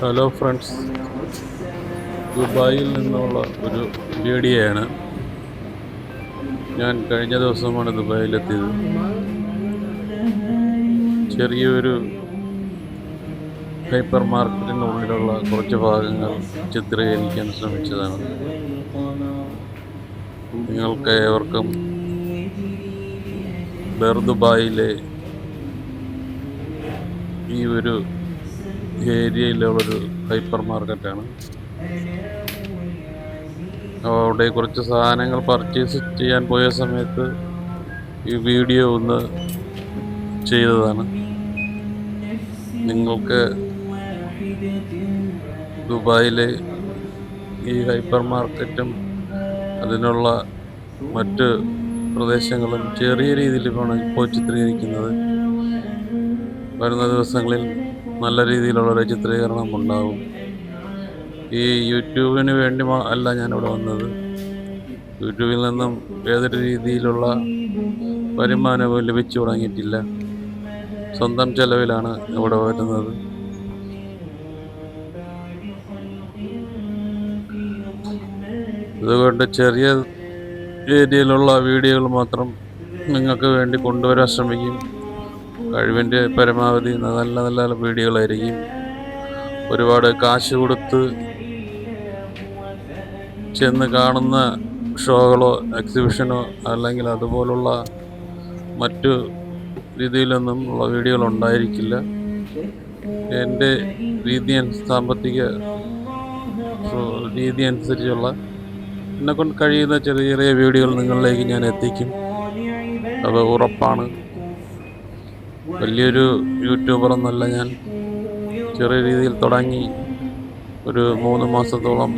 Hello friends ദുബായിൽ നിന്നുള്ള ഒരു വീഡിയോയാണ് ഞാൻ കഴിഞ്ഞ ദിവസമാണ് ദുബായിലെത്തിയത്. ചെറിയൊരു ഹൈപ്പർ മാർക്കറ്റിനുള്ളിലുള്ള കുറച്ച് ഭാഗങ്ങൾ ചിത്രീകരിക്കാൻ ശ്രമിച്ചതാണ്. നിങ്ങൾക്ക് ഏവർക്കും ബെർ ദുബായിലെ ഈ ഒരു ഏരിയയിലുള്ളൊരു ഹൈപ്പർ മാർക്കറ്റാണ് അവിടെ കുറച്ച് സാധനങ്ങൾ പർച്ചേസ് ചെയ്യാൻ പോയ സമയത്ത് ഈ വീഡിയോ ഒന്ന് ചെയ്തതാണ്. നിങ്ങൾക്ക് ദുബായിലെ ഈ ഹൈപ്പർ മാർക്കറ്റും അതിനുള്ള മറ്റ് പ്രദേശങ്ങളും ചെറിയ രീതിയിൽ ഇപ്പോൾ ചിത്രീകരിക്കുന്നത്. വരുന്ന ദിവസങ്ങളിൽ നല്ല രീതിയിലുള്ള ഒരു ചിത്രീകരണം ഉണ്ടാവും. ഈ യൂട്യൂബിന് വേണ്ടി അല്ല ഞാനിവിടെ വന്നത്. യൂട്യൂബിൽ നിന്നും ഏതൊരു രീതിയിലുള്ള വരുമാനവും ലഭിച്ചു തുടങ്ങിയിട്ടില്ല. സ്വന്തം ചെലവിലാണ് ഇവിടെ വരുന്നത്. അതുകൊണ്ട് ചെറിയ രീതിയിലുള്ള വീഡിയോകൾ മാത്രം നിങ്ങൾക്ക് വേണ്ടി കൊണ്ടുവരാൻ ശ്രമിക്കും. കഴിവിന്റെ പരമാവധി നല്ല നല്ല വീഡിയോകളായിരിക്കും. ഒരുപാട് കാശ് കൊടുത്ത് ചെന്ന് കാണുന്ന ഷോകളോ എക്സിബിഷനോ അല്ലെങ്കിൽ അതുപോലുള്ള മറ്റു രീതിയിലൊന്നും ഉള്ള വീഡിയോകൾ ഉണ്ടായിരിക്കില്ല. എന്റെ രീതി സാമ്പത്തിക രീതി അനുസരിച്ചുള്ള എന്നെക്കൊണ്ട് കഴിയുന്ന ചെറിയ ചെറിയ വീഡിയോകൾ നിങ്ങളിലേക്ക് ഞാൻ എത്തിക്കും. അത് ഉറപ്പാണ്. വലിയൊരു യൂട്യൂബർ എന്നല്ല ഞാൻ. ചെറിയ രീതിയിൽ തുടങ്ങി ഒരു മൂന്ന് മാസത്തോളം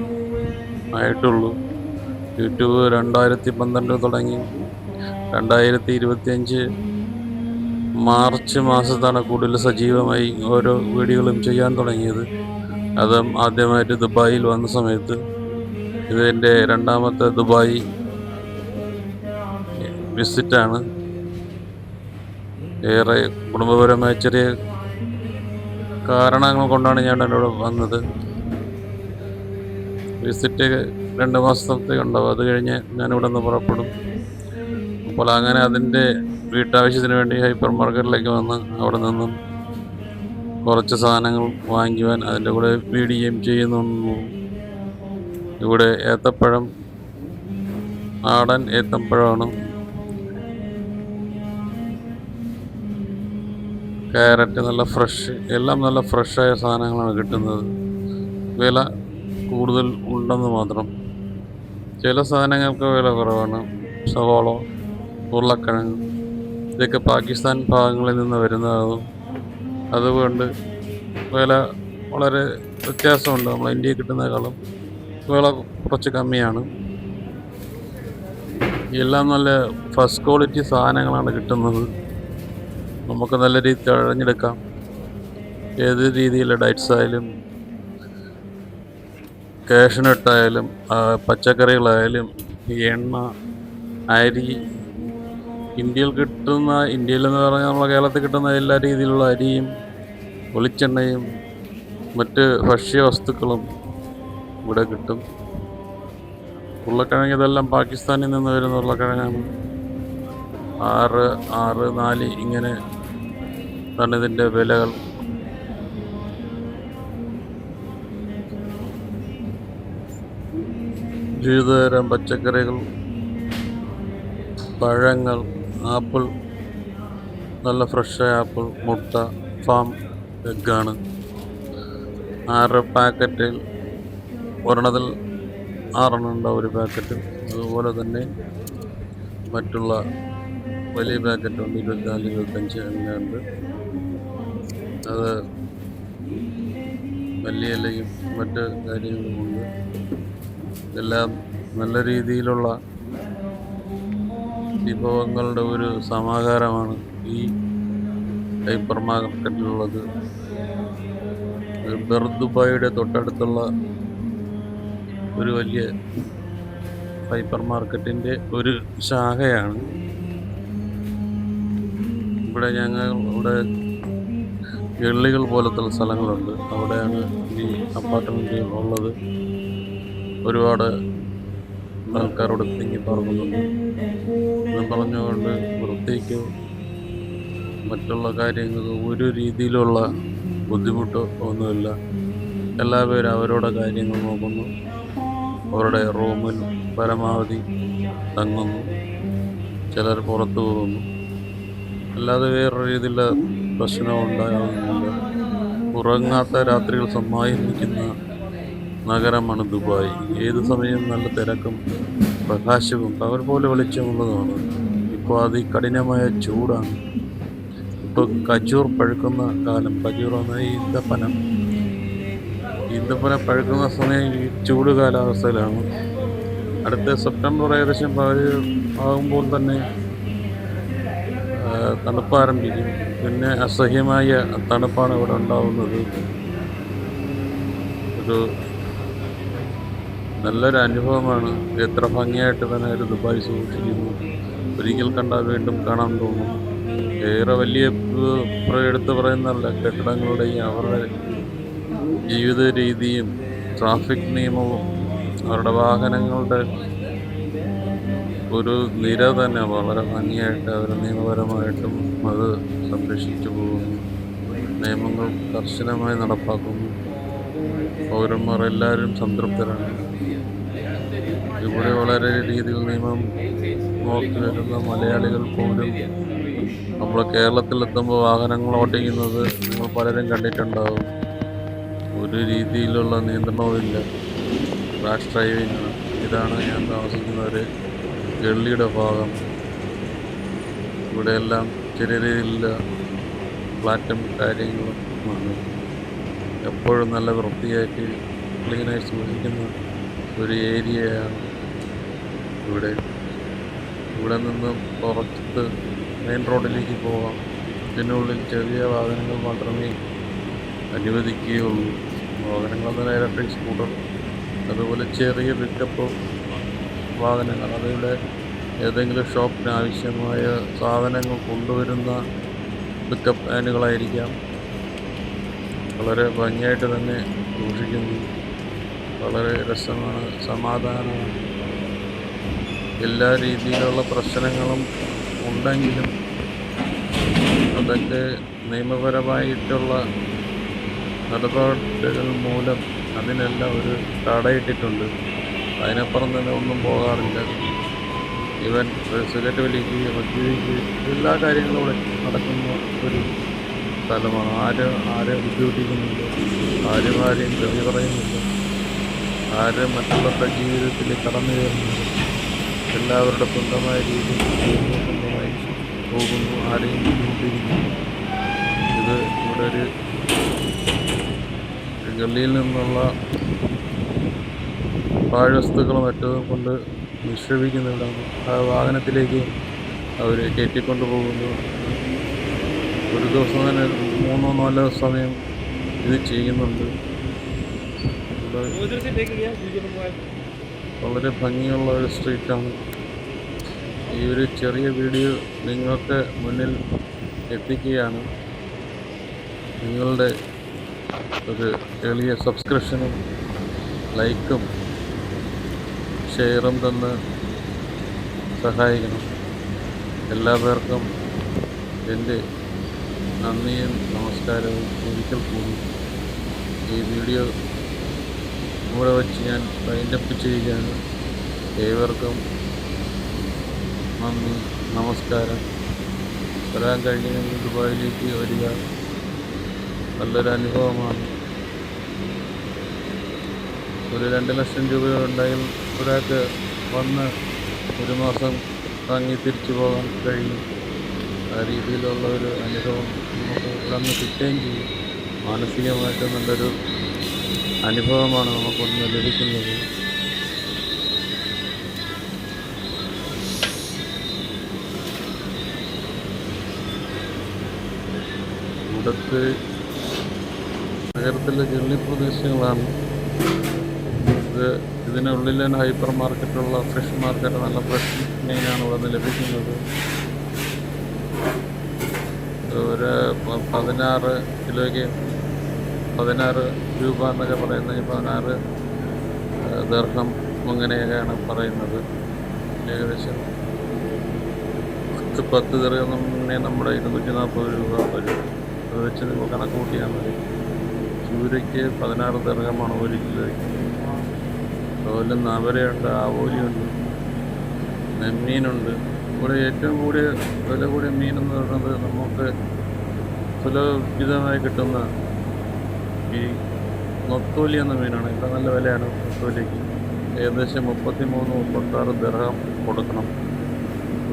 ആയിട്ടുള്ളൂ. യൂട്യൂബ് രണ്ടായിരത്തി പന്ത്രണ്ട് തുടങ്ങി. രണ്ടായിരത്തി ഇരുപത്തിയഞ്ച് മാർച്ച് മാസത്താണ് കൂടുതൽ സജീവമായി ഓരോ വീഡിയോകളും ചെയ്യാൻ തുടങ്ങിയത്. അതും ആദ്യമായിട്ട് ദുബായിൽ വന്ന സമയത്ത്. ഇത് എന്റെ രണ്ടാമത്തെ ദുബായ് വിസിറ്റാണ്. ഏറെ കുടുംബപരമായ ചെറിയ കാരണങ്ങൾ കൊണ്ടാണ് ഞാൻ എന്നോട് വന്നത്. വിസിറ്റ് രണ്ട് മാസത്തെ ഉണ്ടാവും അത് കഴിഞ്ഞ് ഞാൻ ഇവിടെ നിന്ന് പുറപ്പെടും. അപ്പോൾ അങ്ങനെ അതിന്റെ വീട്ടാവശ്യത്തിന് വേണ്ടി ഹൈപ്പർ മാർക്കറ്റിലേക്ക് വന്ന് അവിടെ നിന്നും കുറച്ച് സാധനങ്ങൾ വാങ്ങിക്കുവാൻ അതിന്റെ കൂടെ വീടുകയും ചെയ്യുന്നു ഇവിടെ ഏത്തപ്പഴം ആടൻ ഏത്തപ്പഴമാണ്. ക്യാരറ്റ് നല്ല ഫ്രഷ് എല്ലാം നല്ല ഫ്രഷായ സാധനങ്ങളാണ് കിട്ടുന്നത്. വില കൂടുതൽ ഉണ്ടെന്ന് മാത്രം. ചില സാധനങ്ങൾക്ക് വില കുറവാണ്. സവാള ഉരുളക്കിഴങ്ങ് ഇതൊക്കെ പാകിസ്ഥാൻ ഭാഗങ്ങളിൽ നിന്ന് വരുന്നതാണ് അതുകൊണ്ട് വില വളരെ വ്യത്യാസമുണ്ട്. നമ്മൾ ഇന്ത്യയിൽ കിട്ടുന്നതിനേക്കാളും വില കുറച്ച് കമ്മിയാണ്. എല്ലാം നല്ല ഫസ്റ്റ് ക്വാളിറ്റി സാധനങ്ങളാണ് കിട്ടുന്നത്. നമുക്ക് നല്ല രീതിയിൽ തിരഞ്ഞെടുക്കാം. ഏത് രീതിയിലുള്ള ഡയറ്റ്സ് ആയാലും കാഷനട്ടായാലും പച്ചക്കറികളായാലും എണ്ണ അരി ഇന്ത്യയിൽ കിട്ടുന്ന ഇന്ത്യയിലെന്ന് പറഞ്ഞാൽ നമ്മളെ കേരളത്തിൽ കിട്ടുന്ന എല്ലാ രീതിയിലുള്ള അരിയും വെളിച്ചെണ്ണയും മറ്റ് ഭക്ഷ്യവസ്തുക്കളും ഇവിടെ കിട്ടും. ഉരുളക്കിഴങ്ങ് ഇതെല്ലാം പാകിസ്ഥാനിൽ നിന്ന് വരുന്ന ഉരുളക്കിഴങ്ങാണ്. ആറ് ആറ് നാല് ഇങ്ങനെ ആണ് ഇതിന്റെ വിലകൾ. വിവിധതരം പച്ചക്കറികൾ പഴങ്ങൾ ആപ്പിൾ നല്ല ഫ്രഷായ ആപ്പിൾ മുട്ട ഫാം എഗ്ഗാണ്. ആറ് പാക്കറ്റിൽ ഒരെണ്ണത്തിൽ ആറെണ്ണം ഉണ്ടാവും ഒരു പാക്കറ്റ് അതുപോലെ തന്നെ മറ്റുള്ള വലിയ പാക്കറ്റുണ്ട് ഇരുപത്തിനാല് ഇരുപത്തഞ്ച് അങ്ങനെയുണ്ട്. അത് വലിയ ഇലയും മറ്റ് കാര്യങ്ങളുമുണ്ട് എല്ലാം നല്ല രീതിയിലുള്ള വിഭവങ്ങളുടെ ഒരു സമാഹാരമാണ് ഈ ഹൈപ്പർ മാർക്കറ്റിലുള്ളത്. ബെർദുബായിയുടെ തൊട്ടടുത്തുള്ള ഒരു വലിയ ഹൈപ്പർ മാർക്കറ്റിന്റെ ഒരു ശാഖയാണ്. ഇവിടെ ഞങ്ങൾ ഇവിടെ ഗള്ളികൾ പോലത്തെ സ്ഥലങ്ങളുണ്ട്. അവിടെയാണ് ഈ അപ്പാർട്ട്മെന്റ് ഉള്ളത്. ഒരുപാട് ആൾക്കാരോട് തിങ്ങി പറക്കുന്നുണ്ട് എന്നും പറഞ്ഞുകൊണ്ട് വൃത്തിക്കോ മറ്റുള്ള കാര്യങ്ങൾക്ക് ഒരു രീതിയിലുള്ള ബുദ്ധിമുട്ടോ ഒന്നുമില്ല. എല്ലാവരും അവരുടെ കാര്യങ്ങൾ നോക്കുന്നു. അവരുടെ റൂമിൽ പരമാവധി തങ്ങുന്നു. ചിലർ പുറത്തു പോകുന്നു. അല്ലാതെ വേറൊരു രീതിയിലുള്ള പ്രശ്നം ഉണ്ടാകുന്നില്ല ഉറങ്ങാത്ത രാത്രികൾ സമ്മാനിക്കുന്ന നഗരമാണ് ദുബായ്. ഏത് സമയവും നല്ല തിരക്കും പ്രകാശവും പകൽ പോലെ വെളിച്ചമുള്ളതാണ്. ഇപ്പോൾ അതികഠിനമായ ചൂടാണ്. ഇപ്പോൾ കജൂർ പഴുക്കുന്ന കാലം. കജൂർ എന്ന ഈന്തപ്പനം. ഈന്തപ്പനം പഴുക്കുന്ന സമയം ഈ ചൂട് കാലാവസ്ഥയിലാണ് അടുത്ത സെപ്റ്റംബർ ഏകദേശം ആകുമ്പോൾ തന്നെ തണുപ്പ് ആരംഭിക്കും പിന്നെ അസഹ്യമായ തണുപ്പാണ് ഇവിടെ ഉണ്ടാവുന്നത്. ഒരു നല്ലൊരു അനുഭവമാണ്. എത്ര ഭംഗിയായിട്ട് തന്നെ ഒരു ദുബായ് സൂക്ഷിക്കുന്നു. ഒരിക്കൽ കണ്ടാൽ വീണ്ടും കാണാൻ തോന്നും. ഏറെ വലിയ എടുത്ത് പറയുന്നതല്ല കെട്ടിടങ്ങളുടെയും അവരുടെ ജീവിത രീതിയും ട്രാഫിക് നിയമവും അവരുടെ വാഹനങ്ങളുടെ ഒരു നിര തന്നെ വളരെ ഭംഗിയായിട്ട് അവർ നിയമപരമായിട്ടും അത് സംരക്ഷിച്ചു പോകുന്നു. നിയമങ്ങൾ കർശനമായി നടപ്പാക്കുന്നു. പൗരന്മാർ എല്ലാവരും സംതൃപ്തരാണ്. ഇവിടെ വളരെ രീതിയിൽ നിയമം നോക്കി വരുന്ന മലയാളികൾ പോലും നമ്മൾ കേരളത്തിലെത്തുമ്പോൾ വാഹനങ്ങൾ ഓടിക്കുന്നത് നിങ്ങൾ പലരും കണ്ടിട്ടുണ്ടാവും. ഒരു രീതിയിലുള്ള നിയന്ത്രണവുമില്ല. റാഷ് ഡ്രൈവിംഗ് ഇതാണ് ഞാൻ താമസിക്കുന്ന ഒരു ഗള്ളിയുടെ ഭാഗം. ഇവിടെയെല്ലാം ചെറിയ ഫ്ലാറ്റും കാര്യങ്ങളും ആണ്. എപ്പോഴും നല്ല വൃത്തിയായിട്ട് ക്ലീനായി സൂക്ഷിക്കുന്ന ഒരു ഏരിയയാണ് ഇവിടെ. ഇവിടെ നിന്നും പുറത്ത് മെയിൻ റോഡിലേക്ക് പോകാം ഇതിനുള്ളിൽ ചെറിയ വാഹനങ്ങൾ മാത്രമേ അനുവദിക്കുകയുള്ളൂ. വാഹനങ്ങൾ എന്ന് ഇലക്ട്രിക് സ്കൂട്ടർ അതുപോലെ ചെറിയ പിക്കപ്പ് വാഹനങ്ങൾ അതിവിടെ ഏതെങ്കിലും ഷോപ്പിന് ആവശ്യമായ സാധനങ്ങൾ കൊണ്ടുവരുന്ന പിക്കപ്പ് വാനുകളായിരിക്കാം വളരെ ഭംഗിയായിട്ട് തന്നെ സൂക്ഷിക്കുന്നു. വളരെ രസമാണ് സമാധാനമാണ്. എല്ലാ രീതിയിലുള്ള പ്രശ്നങ്ങളും ഉണ്ടെങ്കിലും അതൊക്കെ നിയമപരമായിട്ടുള്ള നടപടികൾ മൂലം അതിനെല്ലാം ഒരു തടയിട്ടിട്ടുണ്ട്. അതിനപ്പുറം തന്നെ ഒന്നും പോകാറില്ല. ഇവൻ സിഗരറ്റ് വലിക്കുകയും മദ്യപിക്കുകയും എല്ലാ കാര്യങ്ങളും ഇവിടെ നടക്കുന്ന ഒരു സ്ഥലമാണ്. ആരും ആരെ ബുദ്ധിമുട്ടിക്കുന്നില്ല ആരും ആരെയും ചെറിയ പറയുന്നില്ല. ആരും മറ്റുള്ളവരുടെ ജീവിതത്തിൽ കടന്നു കയറുന്നില്ല എല്ലാവരുടെ സ്വന്തമായ രീതിയിൽ സ്വന്തമായി പോകുന്നു ആരെയും ബുദ്ധിമുട്ടിക്കുന്നില്ല. ഇത് ഇവിടെ ഒരു ഗള്ളിയിൽ നിന്നുള്ള പാഴ്വസ്തുക്കളും മറ്റതും കൊണ്ട് നിക്ഷേപിക്കുന്നുണ്ടാകുന്നു ആ വാഹനത്തിലേക്ക് അവർ കയറ്റിക്കൊണ്ട് പോകുന്നു ഒരു ദിവസം തന്നെ മൂന്നോ നാലോ സമയം ഇത് ചെയ്യുന്നുണ്ട്. വളരെ ഭംഗിയുള്ള ഒരു സ്ട്രീറ്റാണ്. ഈ ഒരു ചെറിയ വീഡിയോ നിങ്ങൾക്ക് മുന്നിൽ എത്തിക്കുകയാണ്. നിങ്ങളുടെ ഒരു എളിയ സബ്സ്ക്രിപ്ഷനും ലൈക്കും ഷെയറും തന്ന് സഹായിക്കണം. എല്ലാ പേർക്കും എന്റെ നന്ദിയും നമസ്കാരവും ഒരിക്കൽ കൂടി. ഈ വീഡിയോ ഇവിടെ വച്ച് ഞാൻ വൈൻഡപ്പ് ചെയ്യുകയാണ്. ഏവർക്കും നന്ദി നമസ്കാരം. വരാൻ കഴിഞ്ഞെങ്കിൽ ദുബായിലേക്ക് വരിക നല്ലൊരു അനുഭവമാണ്. ഒരു രണ്ട് ലക്ഷം രൂപ ഒരാൾക്ക് വന്ന് ഒരു മാസം തങ്ങി തിരിച്ചു പോകാൻ കഴിയും. ആ രീതിയിലുള്ള ഒരു അനുഭവം നമുക്ക് ഇവിടെ കിട്ടുകയും ചെയ്യും. മാനസികമായിട്ട് നല്ലൊരു അനുഭവമാണ് നമുക്കൊന്ന് ലഭിക്കുന്നത്. ഇവിടുത്തെ നഗരത്തിലെ ജെള്ളി പ്രദേശങ്ങളാണ്. ഇത് ഇതിനുള്ളിൽ തന്നെ ഹൈപ്പർ മാർക്കറ്റുള്ള ഫ്രഷ് മാർക്കറ്റ് നല്ല ഫ്രഷ് മീനാണ് ഇവിടെ നിന്ന് ലഭിക്കുന്നത്. ഒരു പതിനാറ് കിലോയ്ക്ക് പതിനാറ് രൂപ എന്നൊക്കെ പറയുന്നത് പതിനാറ് ദീർഘം അങ്ങനെയൊക്കെയാണ് പറയുന്നത്. ഏകദേശം പത്ത് പത്ത് തന്നെ നമ്മുടെ ഇരുന്നൂറ്റി നാൽപ്പത് രൂപ വരും. അത് വെച്ച് നിങ്ങൾ കണക്ക് കൂട്ടിയാൽ മതി. ചൂരയ്ക്ക് പതിനാറ് ദർഹമാണ് ഒരു കിലോയ്ക്ക്. അതുപോലെ നവരയുണ്ട് ആവോലിയുണ്ട് നെമ്മീനുണ്ട് ഇവിടെ ഏറ്റവും കൂടിയ വില കൂടിയ മീൻ എന്ന് പറയുന്നത് നമുക്ക് സുലഭിതമായി കിട്ടുന്ന ഈ നൊത്തോലി എന്ന മീനാണ്. ഇവിടെ നല്ല വിലയാണ് നൊത്തോലിക്ക്. ഏകദേശം മുപ്പത്തി മൂന്ന് മുപ്പത്താറ് ദർഹം കൊടുക്കണം.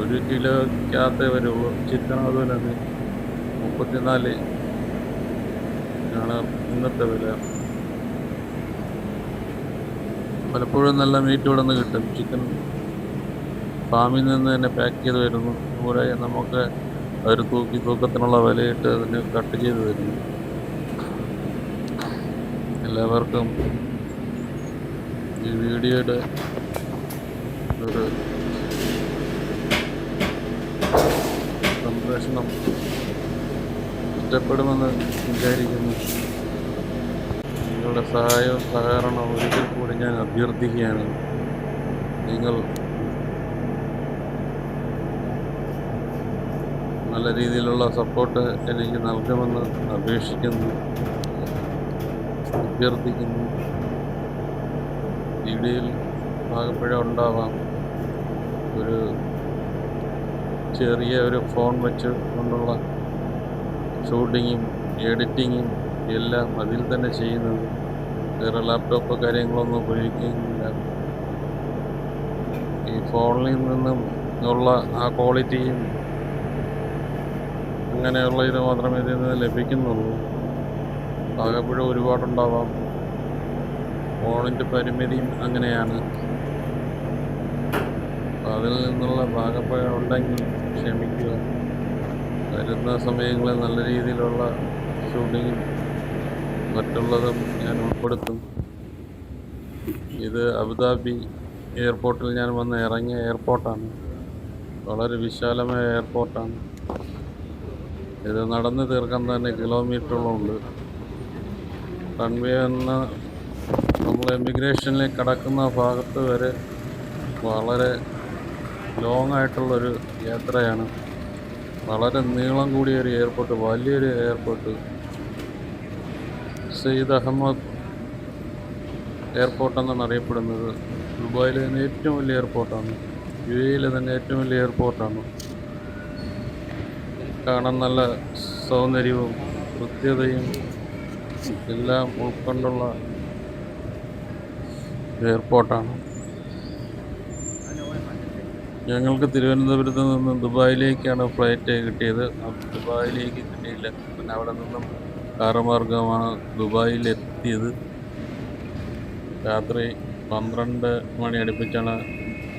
ഒരു കിലോയ്ക്കകത്തേ വരുള്ളൂ. ചിക്കൻ അതുപോലെ തന്നെ. മുപ്പത്തിനാല് ആണ് ഇന്നത്തെ വില. പലപ്പോഴും നല്ല മീറ്റ് ഇവിടെ നിന്ന് കിട്ടും. ചിക്കൻ ഫാമിൽ നിന്ന് തന്നെ പാക്ക് ചെയ്ത് വരുന്നു. അതുപോലെ നമുക്ക് അവർ തൂക്കി തൂക്കത്തിനുള്ള വിലയിട്ട് അതിന് കട്ട് ചെയ്ത് തരുന്നു. എല്ലാവർക്കും ഈ വീഡിയോയുടെ ഒരു സംപ്രേഷണം ഇഷ്ടപ്പെടുമെന്ന് വിചാരിക്കുന്നു. നിങ്ങളുടെ സഹായവും സഹകരണവും ഒരിക്കൽ കൂടി ഞാൻ അഭ്യർത്ഥിക്കുകയാണ്. നിങ്ങൾ നല്ല രീതിയിലുള്ള സപ്പോർട്ട് എനിക്ക് നൽകുമെന്ന് അപേക്ഷിക്കുന്നു. അഭ്യർത്ഥിക്കുന്നു. വീഡിയോയിൽ ആകപ്പഴ ഉണ്ടാവാം. ഒരു ചെറിയ ഒരു ഫോൺ വെച്ച് കൊണ്ടുള്ള ഷൂട്ടിങ്ങും എഡിറ്റിങ്ങും എല്ലാം അതിൽ തന്നെ ചെയ്യുന്നത് വേറെ ലാപ്ടോപ്പ് കാര്യങ്ങളൊന്നും ഉപയോഗിക്കുന്നില്ല. ഈ ഫോണിൽ നിന്നും ഉള്ള ആ ക്വാളിറ്റിയും അങ്ങനെയുള്ള ഇത് മാത്രമേ ഇതിൽ നിന്ന് ലഭിക്കുന്നുള്ളൂ. ആകപ്പുഴ ഒരുപാടുണ്ടാവാം. ഫോണിന്റെ പരിമിതിയും അങ്ങനെയാണ്. അതിൽ നിന്നുള്ള ഭാഗപ്പഴ ഉണ്ടെങ്കിൽ ക്ഷമിക്കുക. വരുന്ന സമയങ്ങളിൽ നല്ല രീതിയിലുള്ള ഷൂട്ടിങ്ങും മറ്റുള്ളതും ഞാൻ ഉൾപ്പെടുത്തും. ഇത് അബുദാബി എയർപോർട്ടിൽ ഞാൻ വന്ന് ഇറങ്ങിയ എയർപോർട്ടാണ്. വളരെ വിശാലമായ എയർപോർട്ടാണ്. ഇത് നടന്ന് തീർക്കാൻ തന്നെ കിലോമീറ്ററുകളുണ്ട്. റൺവേ എന്ന നമ്മൾ എമിഗ്രേഷനിലേക്ക് കടക്കുന്ന ഭാഗത്ത് വരെ വളരെ ലോങ് ആയിട്ടുള്ളൊരു യാത്രയാണ്. വളരെ നീളം കൂടിയ ഒരു എയർപോർട്ട് വലിയൊരു എയർപോർട്ട്. സെയ്ദ് അഹമ്മദ് എയർപോർട്ട് എന്നാണ് അറിയപ്പെടുന്നത്. ദുബായിലെ തന്നെ ഏറ്റവും വലിയ എയർപോർട്ടാണ് യു എയിലെ തന്നെ ഏറ്റവും വലിയ എയർപോർട്ടാണ് കാണാൻ നല്ല സൗന്ദര്യവും കൃത്യതയും എല്ലാം ഉൾക്കൊണ്ടുള്ള എയർപോർട്ടാണ് ഞങ്ങൾക്ക് തിരുവനന്തപുരത്ത് നിന്ന് ദുബായിലേക്കാണ് ഫ്ലൈറ്റ് കിട്ടിയത്. ദുബായിലേക്ക് കിട്ടിയില്ല. പിന്നെ അവിടെ നിന്നും കാറ് ദുബായിലെത്തിയത്. രാത്രി പന്ത്രണ്ട് മണി അടുപ്പിച്ചാണ്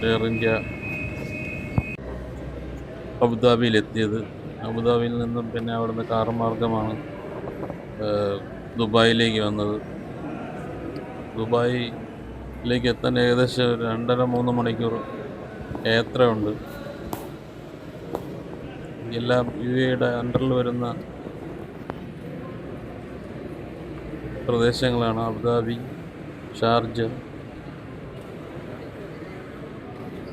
എയർ ഇന്ത്യ അബുദാബിയിൽ എത്തിയത് അബുദാബിയിൽ നിന്നും പിന്നെ അവിടുന്ന് കാറ് മാർഗമാണ് ദുബായിലേക്ക് വന്നത്. ദുബായിലേക്ക് എത്താൻ ഏകദേശം രണ്ടര മൂന്ന് മണിക്കൂർ യാത്രയുണ്ട്. എല്ലാം യു എയുടെ അണ്ടറിൽ വരുന്ന പ്രദേശങ്ങളാണ്. അബുദാബി ഷാർജ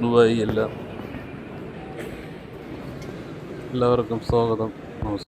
ദുബായി എല്ലാം. എല്ലാവർക്കും സ്വാഗതം. നമസ്കാരം.